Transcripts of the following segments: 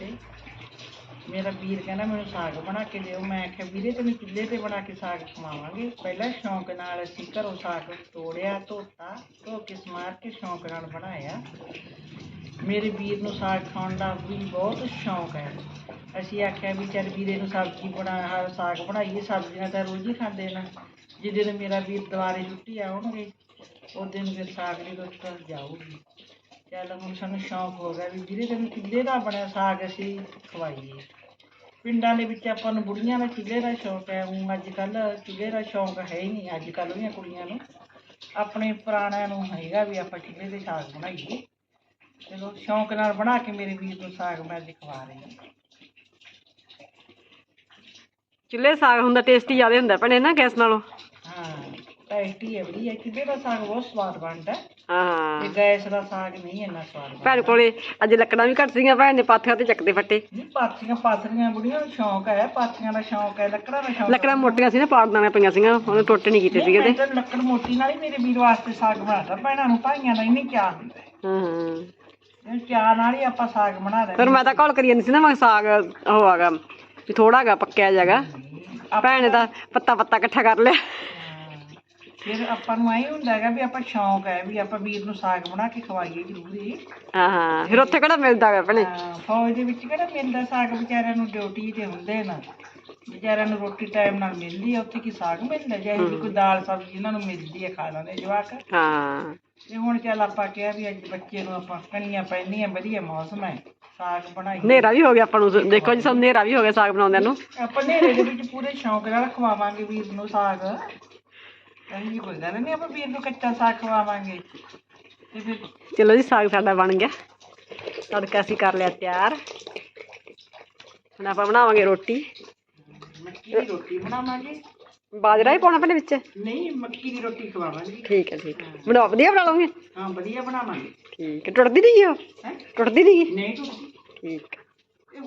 ਤੇ ਮੇਰਾ ਵੀਰ ਕਹਿੰਦਾ ਮੈਨੂੰ ਸਾਗ ਬਣਾ ਕੇ ਦਿਓ। ਮੈਂ ਆਖਿਆ ਵੀਰੇ, ਤੈਨੂੰ ਚੁੱਲ੍ਹੇ ਤੇ ਬਣਾ ਕੇ ਸਾਗ ਖਵਾਵਾਂਗੇ। ਪਹਿਲਾਂ ਸ਼ੌਂਕ ਨਾਲ ਅਸੀਂ ਘਰੋਂ ਸਾਗ ਤੋੜਿਆ, ਧੋਤਾ, ਧੋ ਕੇ ਸਮਾਰ ਕੇ ਸ਼ੌਂਕ ਨਾਲ ਬਣਾਇਆ। ਮੇਰੇ ਵੀਰ ਨੂੰ ਸਾਗ ਖਾਣ ਦਾ ਵੀ ਬਹੁਤ ਸ਼ੌਂਕ ਹੈ। ਅਸੀਂ ਆਖਿਆ ਵੀ ਚੱਲ ਵੀਰੇ ਨੂੰ ਸਬਜ਼ੀ ਬਣਾ ਆਹ ਸਾਗ ਬਣਾਈਏ ਸਬਜ਼ੀਆਂ ਤਾਂ ਰੋਜ਼ ਹੀ ਖਾਂਦੇ ਜਿਸ ਦਿਨ ਮੇਰਾ ਵੀਰ ਦੁਆਰੇ ਛੁੱਟੀ ਆਉਣਗੇ ਉਹ ਦਿਨ ਫਿਰ ਸਾਗ ਦੀ ਰੁੱਤ ਜਾਊਗੀ। ਚੱਲ ਹੁਣ ਸਾਨੂੰ ਸ਼ੌਂਕ ਹੋ ਗਿਆ ਵੀ ਵੀਰੇ ਤੈਨੂੰ ਚੁੱਲ੍ਹੇ ਦਾ ਬਣਿਆ ਸਾਗ ਅਸੀਂ ਖਵਾਈਏ। ਪਿੰਡਾਂ ਦੇ ਵਿੱਚ ਆਪਾਂ ਨੂੰ ਬੁੜੀਆਂ ਦਾ ਚੁੱਲ੍ਹੇ ਦਾ ਸ਼ੌਂਕ ਹੈ ਉਹ ਅੱਜ ਕੱਲ੍ਹ ਚੁੱਲ੍ਹੇ ਦਾ ਸ਼ੌਂਕ ਹੈ ਹੀ ਨਹੀਂ ਅੱਜ ਕੱਲ੍ਹ ਦੀਆਂ ਕੁੜੀਆਂ ਨੂੰ। ਆਪਣੇ ਪੁਰਾਣਿਆਂ ਨੂੰ ਹੈਗਾ ਵੀ ਆਪਾਂ ਚੁੱਲ੍ਹੇ ਦੇ ਸਾਗ ਬਣਾਈਏ। ਚਲੋ ਸ਼ੌਂਕ ਨਾਲ ਬਣਾ ਕੇ ਮੇਰੇ ਵੀਰ ਨੂੰ ਸਾਗ ਮੈਂ ਅੱਜ ਖਵਾ ਰਹੀ ਹਾਂ। ਚੁੱਲ੍ਹੇ ਸਾਗ ਹੁੰਦਾ ਟੇਸਟੀ ਜ਼ਿਆਦਾ ਹੁੰਦਾ ਭੈਣੇ ਨਾ ਗੈਸ ਨਾਲੋਂ। ਹਾਂ। ਟੇਸਟੀ ਹੈ ਵਧੀਆ। ਚੁੱਲ੍ਹੇ ਦਾ ਸਾਗ ਬਹੁਤ ਸਵਾਦ ਬਣਦਾ ਹੈ। ਹਾਂ। ਤੇ ਗੈਸ ਦਾ ਸਾਗ ਨਹੀਂ ਇੰਨਾ ਸਵਾਦ ਬਣਦਾ। ਭੈਣ ਕੋਲੇ ਅੱਜ ਲੱਕੜਾਂ ਵੀ ਘੱਟ ਸੀਗੀਆਂ ਭੈਣ ਨੇ ਪਾਥੀਆਂ ਤੇ ਚੱਕਦੇ ਫੱਟੇ। ਨਹੀਂ ਪਾਥੀਆਂ ਪਾਥੀਆਂ ਬੁੜੀਆਂ ਨੂੰ ਸ਼ੌਂਕ ਹੈ। ਪਾਥੀਆਂ ਦਾ ਸ਼ੌਂਕ ਹੈ ਲੱਕੜਾਂ ਦਾ ਸ਼ੌਂਕ ਲੱਕੜਾਂ ਮੋਟੀਆਂ ਸੀ ਨਾ ਪਾੜਦਾਣੇ ਪਈਆਂ ਸੀਗੀਆਂ ਉਹਨੇ ਟੋਟੇ ਨਹੀਂ ਕੀਤੇ ਸੀਗੇ ਤੇ। ਤਾਂ ਲੱਕੜ ਮੋਟੀ ਨਾਲ ਹੀ ਮੇਰੇ ਵੀਰ ਵਾਸਤੇ ਸਾਗ ਬਣਾਤਾ। ਭੈਣਾਂ ਨੂੰ ਭਾਈਆਂ ਦਾ ਇੰਨੀ ਚਾਹ ਹੁੰਦਾ। ਹੈ। ਹਾਂ। ਹਾਂ ਇਹ ਚਾਹ ਨਾਲ ਹੀ ਆਪਾਂ ਸਾਗ ਬਣਾ ਫਿਰ ਲੈਂਦੇ ਮੈਂ ਤਾਂ ਕਾਲ ਕਰੀ ਜਾਂਦੀ ਸੀ ਨਾ ਮੈਂ ਸਾਗ ਉਹ ਆਗਾ ਵੀ ਪੱਕਿਆ ਜਾਗਾ ਭੈਣ ਨੇ ਤਾਂ ਪੱਤਾ ਪੱਤਾ ਇਕੱਠਾ ਕਰ ਲਿਆ। ਹਾਂ। ਫਿਰ ਆਪਾਂ ਨੂੰ ਐਂ ਹੁੰਦਾ ਹੈਗਾ ਵੀ ਆਪਾਂ ਸ਼ੌਂਕ ਹੈ ਵੀ ਆਪਾਂ ਵੀਰ ਨੂੰ ਸਾਗ ਬਣਾ ਕੇ ਖਵਾਈਏ ਜ਼ਰੂਰੀ। ਹਾਂ ਹਾਂ। ਫਿਰ ਉੱਥੇ ਕਿਹੜਾ ਮਿਲਦਾ ਹੈਗਾ ਭੈਣੇ ਹਾਂ, ਫੌਜ ਦੇ ਵਿੱਚ ਕਿਹੜਾ ਮਿਲਦਾ ਸਾਗ? ਵਿਚਾਰਿਆਂ ਨੂੰ ਡਿਊਟੀ ਤੇ ਹੁੰਦੇ ਨਾ ਵਿਚਾਰਿਆਂ ਨੂੰ ਰੋਟੀ ਟਾਈਮ ਨਾਲ ਮਿਲਦੀ ਹੈ ਉੱਥੇ ਕੀ ਸਾਗ ਮਿਲਦਾ? ਜੇ ਕੋਈ ਦਾਲ ਸਬਜ਼ੀ ਇਹਨਾਂ ਨੂੰ ਮਿਲਦੀ ਹੈ ਖਾ ਲੈਂਦੇ ਜਵਾਕ। ਹਾਂ। ਤੇ ਹੁਣ ਚੱਲ ਆਪਾਂ ਕਿਹਾ ਵੀ ਅੱਜ ਬੱਚੇ ਨੂੰ ਆਪਾਂ ਕਣੀਆਂ ਪੈਣੀਆਂ ਵਧੀਆ ਮੌਸਮ ਹੈ ਸਾਗ ਬਣਾਈ ਹਨੇਰਾ ਵੀ ਹੋ ਗਿਆ ਆਪਾਂ ਨੂੰ ਦੇਖੋ ਜੀ ਸਾਨੂੰ ਹਨੇਰਾ ਵੀ ਹੋ ਗਿਆ ਸਾਗ ਬਣਾਉਂਦਿਆਂ ਨੂੰ। ਆਪਾਂ ਨੇੜੇ ਦੇ ਵਿੱਚ ਪੂਰੇ ਸ਼ੌਂਕ ਨਾਲ ਖਵਾਵਾਂਗੇ ਵੀਰ ਨੂੰ ਸਾਗ। ਇਹੀ ਕੋਈ ਗੱਲ ਨਹੀਂ ਆਪਾਂ ਵੀਰ ਨੂੰ ਕੱਚਾ ਸਾਗ ਖਵਾਵਾਂਗੇ। ਤੇ ਫਿਰ ਚਲੋ ਜੀ ਸਾਗ ਸਾਡਾ ਬਣ ਗਿਆ। ਤੜਕਾ ਅਸੀਂ ਕਰ ਲਿਆ ਤਿਆਰ। ਹੁਣ ਆਪਾਂ ਬਣਾਵਾਂਗੇ ਰੋਟੀ। ਮੱਕੀ ਦੀ ਰੋਟੀ ਬਣਾਵਾਂਗੇ। ਬਾਜਰਾ ਹੀ ਪਾਉਣਾ ਭੈਣੇ ਵਿੱਚ? ਨਹੀਂ ਮੱਕੀ ਦੀ ਰੋਟੀ ਖਵਾਵਾਂਗੇ। ਠੀਕ ਹੈ ਠੀਕ ਹੈ। ਬਣਾ ਵਧੀਆ ਬਣਾ ਲਵਾਂਗੇ ਹਾਂ ਵਧੀਆ ਬਣਾਵਾਂਗੇ। ਠੀਕ ਹੈ। ਟੁੱਟਦੀ ਨਹੀਂ ਉਹ? ਹੈ? ਟੁੱਟਦੀ ਨਹੀਂ ਨਹੀਂ ਟੁੱਟਦੀ। ਠੀਕ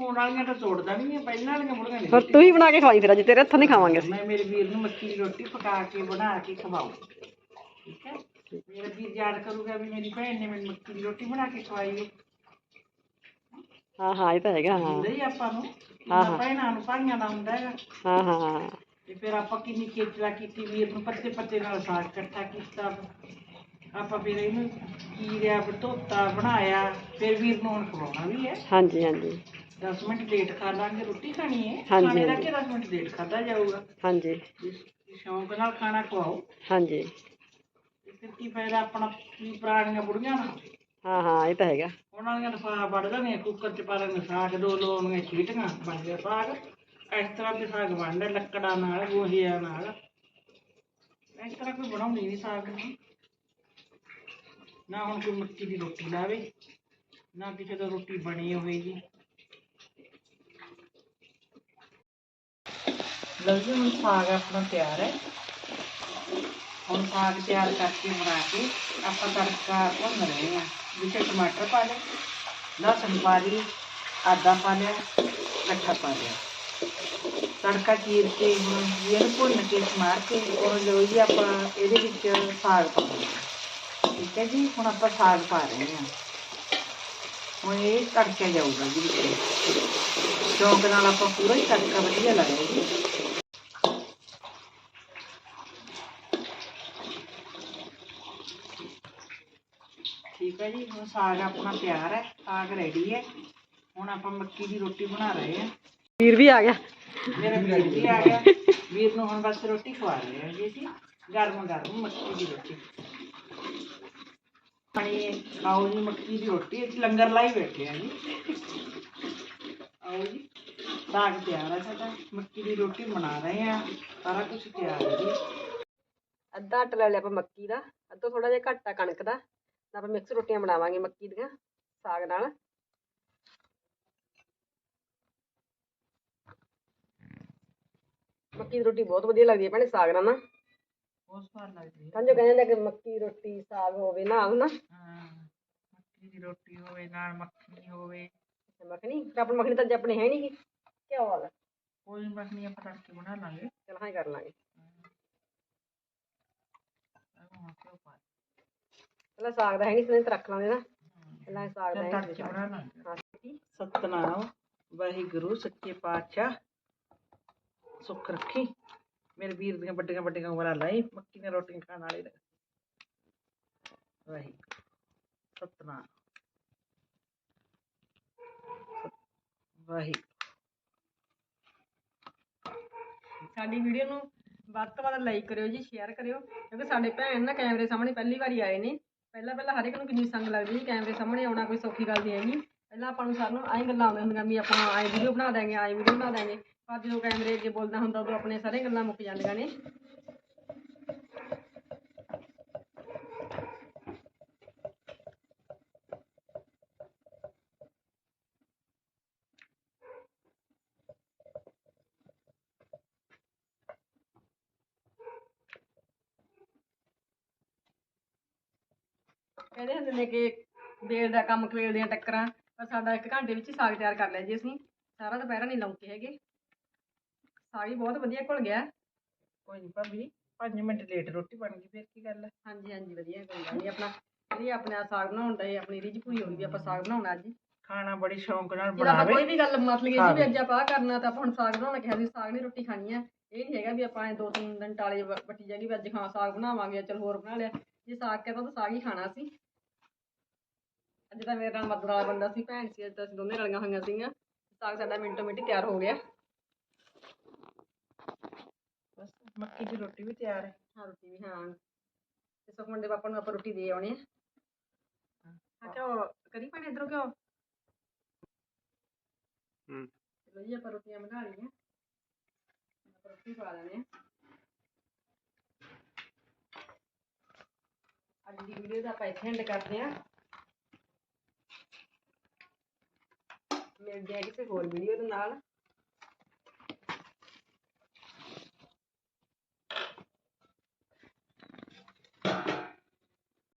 ਹੈ। ਇਹ ਹੁਣ ਵਾਲੀਆਂ ਤਾਂ ਤੋੜਦਾ ਨਹੀਂ ਹੈ ਪਹਿਲਾਂ ਵਾਲੀਆਂ ਮੁੜੀਆਂ ਫਿਰ ਤੂੰ ਹੀ ਬਣਾ ਕੇ ਖਵਾਈ ਫਿਰ ਅੱਜ ਤੇਰੇ ਹੱਥੋਂ ਨਹੀਂ ਖਾਵਾਂਗੇ ਅਸੀਂ। ਮੈਂ ਮੇਰੇ ਵੀਰ ਨੂੰ ਮੱਕੀ ਦੀ ਰੋਟੀ ਪਕਾ ਕੇ ਬਣਾ ਕੇ ਖਵਾਉ ਠੀਕ ਹੈ? ਮੇਰਾ ਵੀਰ ਯਾਦ ਕਰੂਗਾ ਵੀ ਮੇਰੀ ਭੈਣ ਨੇ ਮੈਨੂੰ ਮੱਕੀ ਦੀ ਰੋਟੀ ਬਣਾ ਕੇ ਖਵਾਈ ਹੈ। ਹਾਂ ਹਾਂ ਇਹ ਤਾਂ ਹੈਗਾ ਹਾਂ। ਆਪਾਂ ਨੂੰ। ਹਾਂ, ਹਾਂ। ਭੈਣਾਂ ਨੂੰ ਭਾਈਆਂ ਦਾ ਹੁੰਦਾ ਹੈਗਾ। ਹਾਂ ਹਾਂ ਤੇ ਫਿਰ ਆਪਾਂ ਕਿੰਨੀ ਖੇਚਲਾ ਕੀਤੀ ਵੀਰ ਨੂੰ ਪੱਤੇ ਪੱਤੇ ਨਾਲ ਸਾਗ ਇਕੱਠਾ ਕੀਤਾ। ਆਪਾਂ ਫਿਰ ਇਹਨੂੰ ਕੀਰਿਆ ਧੋਤਾ ਬਣਾਇਆ ਫਿਰ ਵੀਰ ਨੂੰ ਹੁਣ ਖਵਾਉਣਾ ਵੀ ਹੈ। ਹਾਂਜੀ ਹਾਂਜੀ। 10 ਮਿੰਟ ਲੇਟ ਖਾ ਲਾਂਗੇ ਰੋਟੀ ਖਾਣੀ ਹੈ। ਹਾਂਜੀ, ਖਾਣੇ ਦਾ ਹਾਂਜੀ। ਕਿ 10 ਮਿੰਟ ਲੇਟ ਖਾਦਾ ਜਾਊਗਾ। ਹਾਂਜੀ। ਸ਼ੌਂਕ ਨਾਲ ਖਾਣਾ ਖਵਾਓ। ਹਾਂਜੀ। ਤੇ ਫਿਰ ਕੀ ਫਾਇਦਾ ਆਪਣਾ ਕੀ ਪੁਰਾਣੀਆਂ ਬੁੜੀਆਂ ਨਾਲ ਹਾਂ ਹਾਂ ਇਹ ਤਾਂ ਹੈਗਾ। ਉਹਨਾਂ ਦੀਆਂ ਲਫਾ ਵੜ ਨੇ ਕੁੱਕਰ ਚ ਪਾ ਲੈਣੇ ਸਾਗ ਦੋ ਲੋਨੀਆਂ ਛੀਟੀਆਂ ਬਣ ਗਿਆ ਸਾਗ। ਇਸ ਤਰ੍ਹਾਂ ਦੇ ਸਾਗ ਬਣਦਾ ਲੱਕੜਾਂ ਨਾਲ ਗੋਹਿਆਂ ਨਾਲ। ਇਸ ਤਰ੍ਹਾਂ ਕੋਈ ਬਣਾਉਂਦੀ ਨਹੀਂ ਸਾਗ। ਨੂੰ ਨਾ ਹੁਣ ਕੋਈ ਮੱਕੀ ਦੀ ਰੋਟੀ ਲਾਵੇ ਨਾ ਕਿਸੇ ਤੋਂ ਰੋਟੀ ਬਣੀ ਹੋਵੇ ਜੀ ਲਓ ਜੀ ਹੁਣ ਸਾਗ ਆਪਣਾ ਤਿਆਰ ਹੈ ਹੁਣ ਸਾਗ ਤਿਆਰ ਕਰਕੇ ਬਣਾ ਕੇ ਆਪਾਂ ਤੜਕਾ ਭੁੰਨ ਰਹੇ ਹਾਂ ਵਿੱਚ ਟਮਾਟਰ ਪਾ ਲਏ ਲਸਣ ਪਾ ਲਈ ਆਦਾ ਪਾ ਲਿਆ ਲੱਠਾ ਪਾ ਲਿਆ ਤੜਕਾ ਚੀਰ ਕੇ ਹੁਣ ਇਹਨੂੰ ਭੁੰਨ ਕੇ ਸਮਾਰ ਕੇ ਉਹ ਲਓ ਜੀ ਆਪਾਂ ਇਹਦੇ ਵਿੱਚ ਸਾਗ ਪਾਉਂਦੇ ਹਾਂ ਠੀਕ ਹੈ ਜੀ, ਹੁਣ ਆਪਾਂ ਸਾਗ ਪਾ ਰਹੇ ਹਾਂ। ਹੁਣ ਇਹ ਤੜਕਿਆ ਜਾਊਗਾ ਜੀ ਵਿੱਚ। ਸ਼ੌਂਕ ਨਾਲ ਆਪਾਂ ਪੂਰਾ ਹੀ ਤੜਕਾ ਵਧੀਆ ਲਾਇਆ ਜੀ ਠੀਕ ਹੈ ਜੀ ਹੁਣ ਸਾਗ ਆਪਣਾ ਤਿਆਰ ਹੈ ਸਾਗ ਰੈਡੀ ਹੈ। ਹੁਣ ਆਪਾਂ ਮੱਕੀ ਦੀ ਰੋਟੀ ਬਣਾ ਰਹੇ ਹਾਂ। ਵੀਰ ਵੀ ਆ ਗਿਆ। ਮੇਰਾ ਵੀਰ ਵੀ ਆ ਗਿਆ। ਵੀਰ ਨੂੰ ਹੁਣ ਬਸ ਰੋਟੀ ਖਵਾ ਰਹੇ ਹਾਂ ਜੀ ਅਸੀਂ ਗਰਮ ਗਰਮ ਮੱਕੀ ਦੀ ਰੋਟੀ। ਪਾਣੀ ਖਾਓ ਜੀ ਮੱਕੀ ਦੀ ਰੋਟੀ ਅਸੀਂ ਲੰਗਰ ਲਾਈ ਬੈਠੇ ਆ ਜੀ। ਆਓ ਜੀ ਸਾਗ ਤਿਆਰ ਹੈ ਸਾਡਾ ਮੱਕੀ ਦੀ ਰੋਟੀ ਬਣਾ ਰਹੇ ਆ ਸਾਰਾ ਕੁਝ ਤਿਆਰ ਹੈ ਜੀ। ਅੱਧਾ ਆਟਾ ਲੈ ਲਿਆ ਆਪਾਂ ਮੱਕੀ ਦਾ ਅੱਧਾ ਥੋੜਾ ਜਿਹਾ ਘੱਟ ਆ ਕਣਕ ਦਾ। ਆਪਾਂ ਮਿਕਸ ਰੋਟੀਆਂ ਬਣਾਵਾਂਗੇ ਮੱਕੀ ਦੀਆਂ ਸਾਗ ਨਾਲ। ਮੱਕੀ ਦੀ ਰੋਟੀ ਬਹੁਤ ਵਧੀਆ ਲੱਗਦੀ ਹੈ ਭੈਣੇ ਸਾਗ ਨਾਲ ਨਾ। ਬਹੁਤ ਸਵਾਦ ਲੱਗਦੀ ਹੈ। ਜੋ ਕਹਿੰਦੇ ਨੇ ਕਿ ਮੱਕੀ ਰੋਟੀ ਸਾਗ ਹੋਵੇ ਨਾਲ ਨਾ। ਹਾਂ ਮੱਕੀ ਦੀ ਰੋਟੀ ਹੋਵੇ ਨਾਲ ਮੱਖਣੀ ਹੋਵੇ। ਮੱਖਣੀ? ਆਪਣੀ ਮੱਖਣੀ ਤਾਂ ਅੱਜ ਆਪਣੇ ਹੈ ਨਹੀਂ ਕੀ ਹਾਲ ਹੈ। ਕੋਈ ਮੱਖਣੀ ਆਪਾਂ ਤੜਕੇ ਬਣਾ ਲਾਂਗੇ। ਚਲ ਹਾਂ ਹੀ ਕਰ ਲਾਂਗੇ। ਹੁਣ ਕਿਉਂ ਪਾ ਪਹਿਲਾਂ ਸਾਗ ਦਾ ਹੈ ਨਹੀਂ ਸੀ ਨਹੀਂ ਤਾਂ ਰੱਖ ਲਾਂਗੇ ਨਾ। ਪਹਿਲਾਂ ਸਾਗ ਦਾ ਚੱਲ ਹੈ ਤੜਕੇ ਬਣਾ ਲਾਂਗੇ ਹਾਂ। ਸਤਨਾਮ ਵਾਹਿਗੁਰੂ ਸੱਚੇ ਪਾਤਸ਼ਾਹ। ਸੁੱਖ ਰੱਖੀ। ਮੇਰੇ ਵੀਰ ਦੀਆਂ ਵੱਡੀਆਂ ਵੱਡੀਆਂ ਉਮਰਾਂ ਲਾਈ ਮੱਕੀ ਦੀਆਂ ਰੋਟੀਆਂ ਖਾਣ ਵਾਲੇ ਨੇ। ਵਾਹਿਗੁਰੂ ਸਤਨਾਮ। ਵਾਹਿਗੁਰੂ। ਸਾਡੀ ਵੀਡੀਓ ਨੂੰ ਵੱਧ ਤੋਂ ਵੱਧ ਲਾਈਕ ਕਰਿਓ ਜੀ ਸ਼ੇਅਰ ਕਰਿਓ। ਕਿਉਂਕਿ ਸਾਡੇ ਭੈਣ ਨਾ ਕੈਮਰੇ ਸਾਹਮਣੇ ਪਹਿਲੀ ਵਾਰੀ ਆਏ ਨੇ। ਪਹਿਲਾਂ ਪਹਿਲਾਂ ਹਰ ਇੱਕ ਨੂੰ ਕਿੰਨੀ ਸੰਗ ਲੱਗਦੀ ਸੀ, ਕੈਮਰੇ ਸਾਹਮਣੇ ਆਉਣਾ ਕੋਈ ਸੌਖੀ ਗੱਲ ਨਹੀਂ ਹੈਗੀ। ਪਹਿਲਾਂ ਆਪਾਂ ਨੂੰ ਸਾਰਿਆਂ ਨੂੰ ਆਈ ਗੱਲਾਂ ਆਉਂਦੀਆਂ ਹੁੰਦੀਆਂ ਵੀ ਆਪਾਂ ਆਈ ਵੀਡੀਓ ਬਣਾ ਦਾਂਗੇ ਆਈ ਵੀਡੀਓ ਬਣਾ ਦਾਂਗੇ ਪਰ ਜਦੋਂ ਕੈਮਰੇ ਅੱਗੇ ਬੋਲਦਾ ਹੁੰਦਾ ਉਦੋਂ ਆਪਣੇ ਸਾਰੇ ਗੱਲਾਂ ਮੁੱਕ ਜਾਂਦੀਆਂ ਨੇ। ਕਹਿੰਦੇ ਹੁੰਦੇ ਨੇ ਕਿ ਵੇਲ ਦਾ ਕੰਮ ਕਵੇਲ ਦੀਆਂ ਟੱਕਰਾਂ ਪਰ ਸਾਡਾ ਇੱਕ ਘੰਟੇ ਵਿੱਚ ਹੀ ਸਾਗ ਤਿਆਰ ਕਰ ਲਿਆ ਜੀ ਅਸੀਂ। ਸਾਰਾ ਦੁਪਹਿਰਾ ਨਹੀਂ ਲਾਉਂਦੇ ਹੈਗੇ। ਸਾਗ ਹੀ ਬਹੁਤ ਵਧੀਆ ਘੁਲ ਗਿਆ। ਕੋਈ ਨਹੀਂ ਭਾਬੀ 5 ਮਿੰਟ ਲੇਟ ਰੋਟੀ ਬਣ ਗਈ ਫਿਰ ਕੀ ਗੱਲ ਹੈ ਹਾਂਜੀ ਹਾਂਜੀ ਵਧੀਆ ਕੋਈ ਗੱਲ ਨਹੀਂ ਆਪਣਾ ਜਿਹੜੀ ਆਪਣਾ ਸਾਗ ਬਣਾਉਣ ਦਾ ਆਪਣੀ ਰੀਝ ਪੂਰੀ ਹੋ ਗਈ ਆਪਾਂ ਸਾਗ ਬਣਾਉਣਾ ਅੱਜ। ਖਾਣਾ ਬੜੀ ਸ਼ੌਂਕ ਨਾਲ ਆਪਾਂ ਕੋਈ ਬਣਾਵੇ ਵੀ ਗੱਲ ਮਤ ਲਈਏ ਜੀ ਖਾਵੇ। ਵੀ ਅੱਜ ਆਪਾਂ ਆਹ ਕਰਨਾ ਤਾਂ ਆਪਾਂ ਹੁਣ ਸਾਗ ਬਣਾਉਣਾ ਕਿਹਾ ਸੀ ਸਾਗ ਨਹੀਂ ਰੋਟੀ ਖਾਣੀ ਆ। ਇਹ ਨਹੀਂ ਹੈਗਾ ਵੀ ਆਪਾਂ ਦੋ ਤਿੰਨ ਦਿਨ ਟਾਲੇ ਵੱਟੀ ਜਾਗੀ ਵੀ ਅੱਜ ਹਾਂ ਸਾਗ ਬਣਾਵਾਂਗੇ ਚਲ ਹੋਰ ਬਣਾ ਲਿਆ। ਜੇ ਸਾਗ ਕਹਿੰਦਾ ਤਾਂ ਸਾਗ ਹੀ ਖਾਣਾ ਸੀ। ਅੱਜ ਤਾਂ ਮੇਰੇ ਨਾਲ ਮਦਦ ਵਾਲਾ ਬੰਦਾ ਸੀ ਭੈਣ ਸੀ ਅੱਜ ਤਾਂ ਅਸੀਂ ਦੋਨੇ ਰਲੀਆਂ ਹੋਈਆਂ ਸੀਗੀਆਂ। ਸਾਗ ਸਾਡਾ ਮਿੰਟੋ ਮਿੰਟ ਹੀ ਤਿਆਰ ਹੋ ਗਿਆ। ਬਸ ਮੱਕੀ ਦੀ ਰੋਟੀ ਵੀ ਤਿਆਰ ਹੈ। ਹਾਂ ਰੋਟੀ ਵੀ ਹਾਂ। ਤੇ ਸੁਖਮਨ ਦੇ ਪਾਪਾ ਨੂੰ ਆਪਾਂ ਰੋਟੀ ਦੇ ਆਉਣੀ ਆ। ਹਾਂ ਕਿਉਂ ਕਰੀ ਪਾਣੀ ਇਧਰੋਂ ਕਿਉਂ ਹੂੰ। ਚਲੋ ਜੀ ਆਪਾਂ ਰੋਟੀਆਂ ਬਣਾ ਲਈਆਂ। ਆਪਾਂ ਰੋਟੀ ਪਾ ਲੈਣੇ ਆ ਅੱਜ ਦੀ ਵੀਡੀਓ ਦਾ ਆਪਾਂ ਇੱਥੇ ਐਂਡ ਕਰਦੇ ਆ ਮਿਲਦੇ ਆ ਕਿਸੇ ਹੋਰ ਵੀਡੀਓ ਦੇ ਨਾਲ।